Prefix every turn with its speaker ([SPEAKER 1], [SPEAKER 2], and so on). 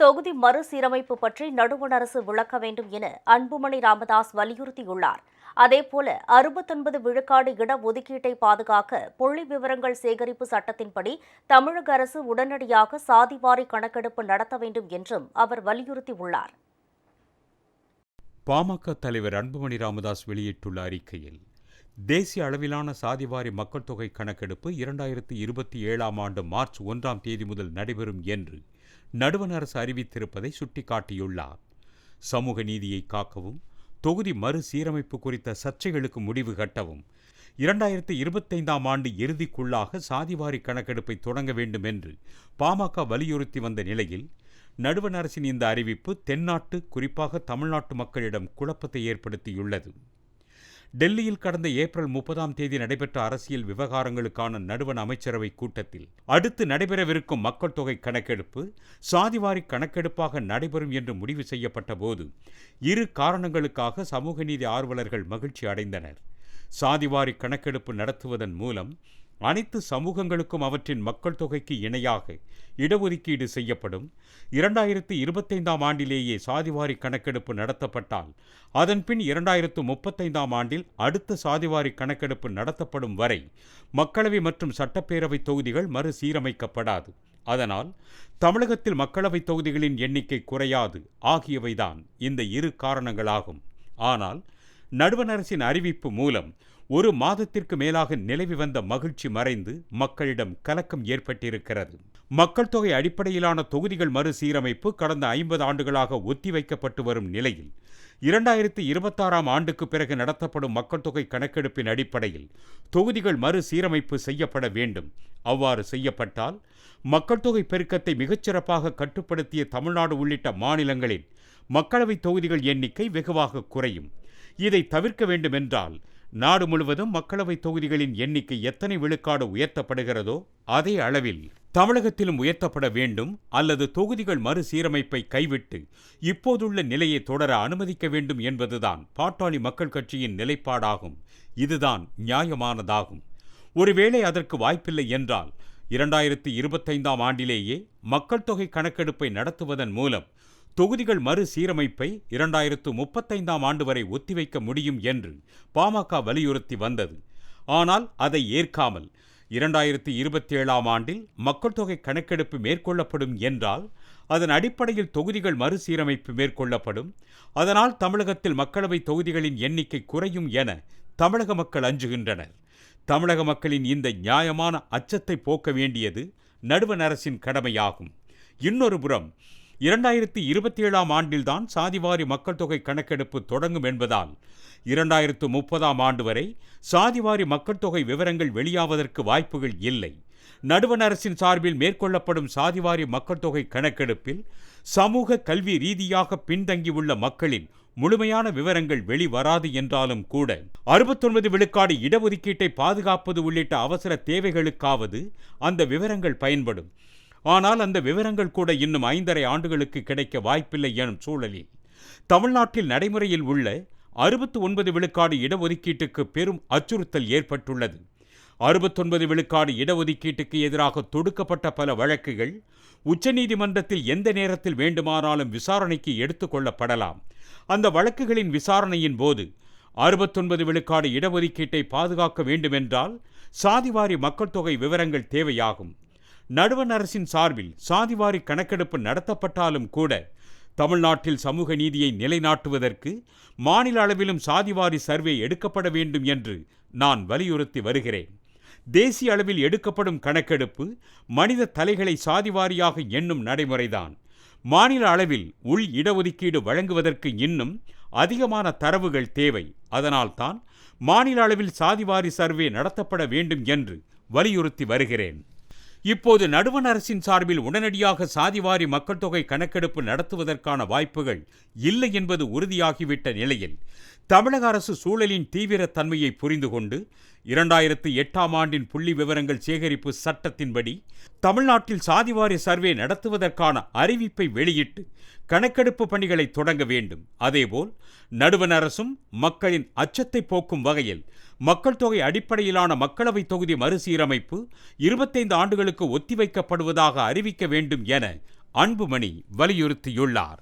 [SPEAKER 1] தொகுதி மறுசீரமைப்பு பற்றி நடுவண் அரசு விளக்க வேண்டும் என அன்புமணி ராமதாஸ் வலியுறுத்தியுள்ளார். அதேபோல அறுபத்தொன்பது விழுக்காடு இடஒதுக்கீட்டை பாதுகாக்க புள்ளி விவரங்கள் சேகரிப்பு சட்டத்தின்படி தமிழக அரசு உடனடியாக சாதிவாரி கணக்கெடுப்பு நடத்த வேண்டும் என்றும் அவர் வலியுறுத்தியுள்ளார்.
[SPEAKER 2] பாமக தலைவர் அன்புமணி ராமதாஸ் வெளியிட்டுள்ள அறிக்கையில் தேசிய அளவிலான சாதிவாரி மக்கள் தொகை கணக்கெடுப்பு இரண்டாயிரத்தி இருபத்தி ஏழாம் ஆண்டு மார்ச் ஒன்றாம் தேதி முதல் நடைபெறும் என்று நடுவண் அரசு அறிவித்திருப்பதை சுட்டிக்காட்டியுள்ளார். சமூக நீதியை காக்கவும் தொகுதி மறுசீரமைப்பு குறித்த சர்ச்சைகளுக்கு முடிவு கட்டவும் இரண்டாயிரத்தி இருபத்தைந்தாம் ஆண்டு இறுதிக்குள்ளாக சாதிவாரி கணக்கெடுப்பை தொடங்க வேண்டும் என்று பாமக வலியுறுத்தி வந்த நிலையில் நடுவண் அரசின் இந்த அறிவிப்பு தென்னாட்டு குறிப்பாக தமிழ்நாட்டு மக்களிடம் குழப்பத்தை ஏற்படுத்தியுள்ளது. டெல்லியில் கடந்த ஏப்ரல் முப்பதாம் தேதி நடைபெற்ற அரசியல் விவகாரங்களுக்கான நடுவண் அமைச்சரவை கூட்டத்தில் அடுத்து நடைபெறவிருக்கும் மக்கள் தொகை கணக்கெடுப்பு சாதிவாரி கணக்கெடுப்பாக நடைபெறும் என்று முடிவு செய்யப்பட்ட போது இரு காரணங்களுக்காக சமூக நீதி ஆர்வலர்கள் மகிழ்ச்சி அடைந்தனர். சாதிவாரி கணக்கெடுப்பு நடத்துவதன் மூலம் அனைத்து சமூகங்களுக்கும் அவற்றின் மக்கள் தொகைக்கு இணையாக இடஒதுக்கீடு செய்யப்படும். இரண்டாயிரத்து இருபத்தைந்தாம் ஆண்டிலேயே சாதிவாரி கணக்கெடுப்பு நடத்தப்பட்டால் அதன்பின் இரண்டாயிரத்து முப்பத்தைந்தாம் ஆண்டில் அடுத்த சாதிவாரி கணக்கெடுப்பு நடத்தப்படும் வரை மக்களவை மற்றும் சட்டப்பேரவை தொகுதிகள் மறுசீரமைக்கப்படாது. அதனால் தமிழகத்தில் மக்களவை தொகுதிகளின் எண்ணிக்கை குறையாது. ஆகியவைதான் இந்த இரு காரணங்களாகும். ஆனால் நடுவண் அரசின் அறிவிப்பு மூலம் ஒரு மாதத்திற்கு மேலாக நிலவி வந்த மகிழ்ச்சி மறைந்து மக்களிடம் கலக்கம் ஏற்பட்டிருக்கிறது. மக்கள் தொகை அடிப்படையிலான தொகுதிகள் மறுசீரமைப்பு கடந்த ஐம்பது ஆண்டுகளாக ஒத்திவைக்கப்பட்டு வரும் நிலையில் இரண்டாயிரத்தி இருபத்தாறாம் ஆண்டுக்கு பிறகு நடத்தப்படும் மக்கள் தொகை கணக்கெடுப்பின் அடிப்படையில் தொகுதிகள் மறுசீரமைப்பு செய்யப்பட வேண்டும். அவ்வாறு செய்யப்பட்டால் மக்கள் தொகை பெருக்கத்தை மிகச்சிறப்பாக கட்டுப்படுத்திய தமிழ்நாடு உள்ளிட்ட மாநிலங்களில் மக்களவைத் தொகுதிகள் எண்ணிக்கை வெகுவாக குறையும். இதை தவிர்க்க வேண்டுமென்றால் நாடு முழுவதும் மக்களவை தொகுதிகளின் எண்ணிக்கை எத்தனை விழுக்காடு உயர்த்தப்படுகிறதோ அதே அளவில் தமிழகத்திலும் உயர்த்தப்பட வேண்டும் அல்லது தொகுதிகள் மறுசீரமைப்பை கைவிட்டு இப்போதுள்ள நிலையை தொடர அனுமதிக்க வேண்டும் என்பதுதான் பாட்டாளி மக்கள் கட்சியின் நிலைப்பாடாகும். இதுதான் நியாயமானதாகும். ஒருவேளை அதற்கு வாய்ப்பில்லை என்றால் இரண்டாயிரத்தி இருபத்தைந்தாம் ஆண்டிலேயே மக்கள் தொகை கணக்கெடுப்பை நடத்துவதன் மூலம் தொகுதிகள் மறுசீரமைப்பை இரண்டாயிரத்து முப்பத்தைந்தாம் ஆண்டு வரை ஒத்திவைக்க முடியும் என்று பாமக வலியுறுத்தி வந்தது. ஆனால் அதை ஏற்காமல் இரண்டாயிரத்து இருபத்தி ஏழாம் ஆண்டில் மக்கள் தொகை கணக்கெடுப்பு மேற்கொள்ளப்படும் என்றால் அதன் அடிப்படையில் தொகுதிகள் மறுசீரமைப்பு மேற்கொள்ளப்படும். அதனால் தமிழகத்தில் மக்களவை தொகுதிகளின் எண்ணிக்கை குறையும் என தமிழக மக்கள் அஞ்சுகின்றனர். தமிழக மக்களின் இந்த நியாயமான அச்சத்தை போக்க வேண்டியது நடுவண் அரசின் கடமையாகும். இன்னொரு புறம் இரண்டாயிரத்தி இருபத்தி ஏழாம் ஆண்டில்தான் சாதிவாரி மக்கள் தொகை கணக்கெடுப்பு தொடங்கும் என்பதால் இரண்டாயிரத்து முப்பதாம் ஆண்டு வரை சாதிவாரி மக்கள் தொகை விவரங்கள் வெளியாவதற்கு வாய்ப்புகள் இல்லை. நடுவண் அரசின் சார்பில் மேற்கொள்ளப்படும் சாதிவாரி மக்கள் தொகை கணக்கெடுப்பில் சமூக கல்வி ரீதியாக பின்தங்கியுள்ள மக்களின் முழுமையான விவரங்கள் வெளிவராது என்றாலும் கூட அறுபத்தொன்பது விழுக்காடு இடஒதுக்கீட்டை பாதுகாப்பது உள்ளிட்ட அவசர தேவைகளுக்காவது அந்த விவரங்கள் பயன்படும். ஆனால் அந்த விவரங்கள் கூட இன்னும் ஐந்தரை ஆண்டுகளுக்கு கிடைக்க வாய்ப்பில்லை எனும் சூழலில். தமிழ்நாட்டில் நடைமுறையில் உள்ள அறுபத்து ஒன்பது விழுக்காடு இடஒதுக்கீட்டுக்கு பெரும் அச்சுறுத்தல் ஏற்பட்டுள்ளது. அறுபத்தொன்பது விழுக்காடு இடஒதுக்கீட்டுக்கு எதிராக தொடுக்கப்பட்ட பல வழக்குகள் உச்சநீதிமன்றத்தில் எந்த நேரத்தில் வேண்டுமானாலும் விசாரணைக்கு எடுத்துக்கொள்ளப்படலாம் அந்த வழக்குகளின் விசாரணையின் போது அறுபத்தொன்பது விழுக்காடு இடஒதுக்கீட்டை பாதுகாக்க வேண்டுமென்றால் சாதிவாரி மக்கள் தொகை விவரங்கள் தேவையாகும். நடுவண் அரசின் சார்பில் சாதிவாரி கணக்கெடுப்பு நடத்தப்பட்டாலும் கூட தமிழ்நாட்டில் சமூக நீதியை நிலைநாட்டுவதற்கு மாநில அளவிலும் சாதிவாரி சர்வே எடுக்கப்பட வேண்டும் என்று நான் வலியுறுத்தி வருகிறேன். தேசிய அளவில் எடுக்கப்படும் கணக்கெடுப்பு மனித தலைகளை சாதிவாரியாக எண்ணும் நடைமுறைதான். மாநில அளவில் உள் இடஒதுக்கீடு வழங்குவதற்கு இன்னும் அதிகமான தரவுகள் தேவை. அதனால்தான் மாநில அளவில் சாதிவாரி சர்வே நடத்தப்பட வேண்டும் என்று வலியுறுத்தி வருகிறேன். இப்போது நடுவண் அரசின் சார்பில் உடனடியாக சாதிவாரி மக்கள் தொகை கணக்கெடுப்பு நடத்துவதற்கான வாய்ப்புகள் இல்லை என்பது உறுதியாகிவிட்ட நிலையில் தமிழக அரசு சூழலின் தீவிரத்தன்மையை புரிந்து கொண்டு இரண்டாயிரத்து எட்டாம் ஆண்டின் புள்ளி விவரங்கள் சேகரிப்பு சட்டத்தின்படி தமிழ்நாட்டில் சாதிவாரி சர்வே நடத்துவதற்கான அறிவிப்பை வெளியிட்டு கணக்கெடுப்பு பணிகளை தொடங்க வேண்டும். அதேபோல் நடுவண் அரசும் மக்களின் அச்சத்தை போக்கும் வகையில் மக்கள் தொகை அடிப்படையிலான மக்களவைத் தொகுதி மறுசீரமைப்பு இருபத்தைந்து ஆண்டுகளுக்கு ஒத்திவைக்கப்படுவதாக அறிவிக்க வேண்டும் என அன்புமணி வலியுறுத்தியுள்ளார்.